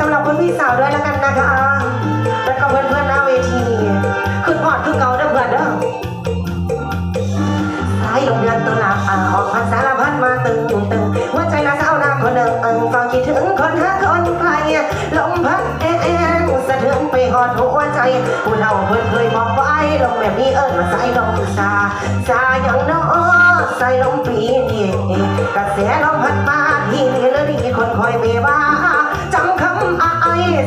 สำหรับคุณพี่สาวด้วยแล้วกันนะคะแล้วก็เพื่อนๆหน้าเวทีขึ้นพอดขึ้นเก่าเด้อเพื่อนเด้อสายลมเดือนตุลาอ่าออกพรรษาละพันมาตึงตึงหัวใจละเศร้าหน้าคนเดิมเอิงฟังคิดถึงคนหาคนไกลลมพัดเอ็นสะเทือนไปหอดหัวใจผู้เฒ่าเพิ่อนเคยบอกไว้ลมแบบนี้เอิญมาสายลมซาซาอย่างน้อสายลมปีนี้กระแสลมพัด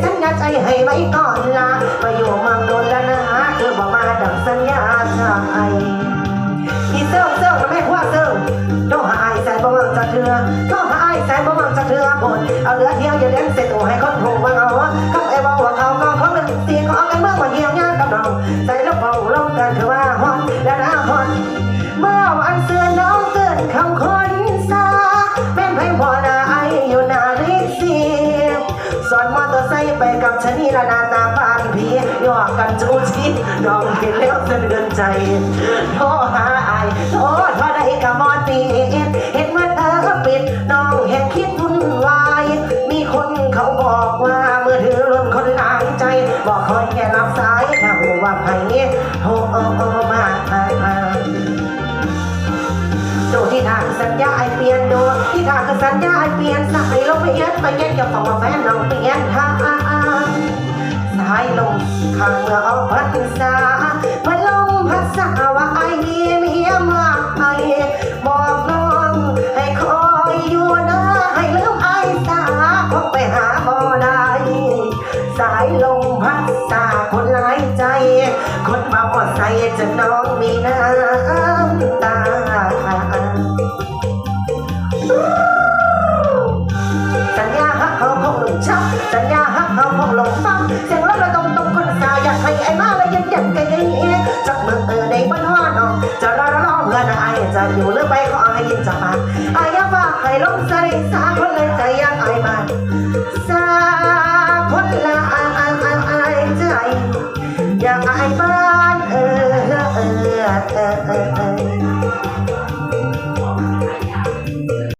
สัญญาใจให้ไว้ก่อนลาไปอยู่มืองโดนแล้วนะเธอบอกมาดังสัญญาใจอีเซิ่งเซิ่งแม่พวกเซิ่งโทรหาไอ้แสนบ่มังจะเถื่อโทรหาไอ้แสนบ่มังจะเถื่อผลเอาเหลือเที่ยวอย่าเลี้ยงเสร็จตัวให้คนถูกว่าเอาคำไอ้บอกว่าเขาก็เขาหนึ่งตีขอกันเมื่อวันเยี่ยมยากกับเราใส่ลูกเบาลงกันคือว่าฮอนและนะฮอนเมื่อวันเสือน้องเกินคำคน ไปกับชะนีละนาตาบานพีหยอกกันจูชีน้องเห็นแล้วสะเทือนใจโทรหาไอายโทษว่าได้กับมอตีเห็นเมื่อเธอปิดน้องแห่งคิดวุ่นวาย มีคนเขาบอกว่าเมื่อถือล้นคนล้างใจ บอกคอยแค่รับสายถ้าหูว่าไผโทรมามาที่ทางสัญญาไอเปลี่ยนโดที่ทางก็สัญญาไอเปลี่ยนสายลมไปเย็นไปเย็นกับของว่าแฟนน้องเปลี่ยนทาายลมข้างเมื่อออกพรรษาพัดลมพัดสาว่าไอเมียเมียมาไอบอกน้องให้คอยอยู่นะให้ลืมไอสาคงไปหาบ่ได้สายลมพัดสาคนหลายใจ คนมาพอใส่จะน้องมีน้ำตา สัญญาฮักเขาคงหลงฟังเสียงรถระดมตรงคนสาวอยากให้ไอ้มาและยังยันกันยังเอ๊ะจับมือเออในบ้านว่าน้องจะรอรอเพื่อนไอ้จะอยู่หรือไปขอให้ยินจากปาไอ้ยาฝาให้ลงใส่สาคนเลยใจยังไอ้มาสาคนละไอ้ใจอยากไอ้บ้านเออเออเออเออ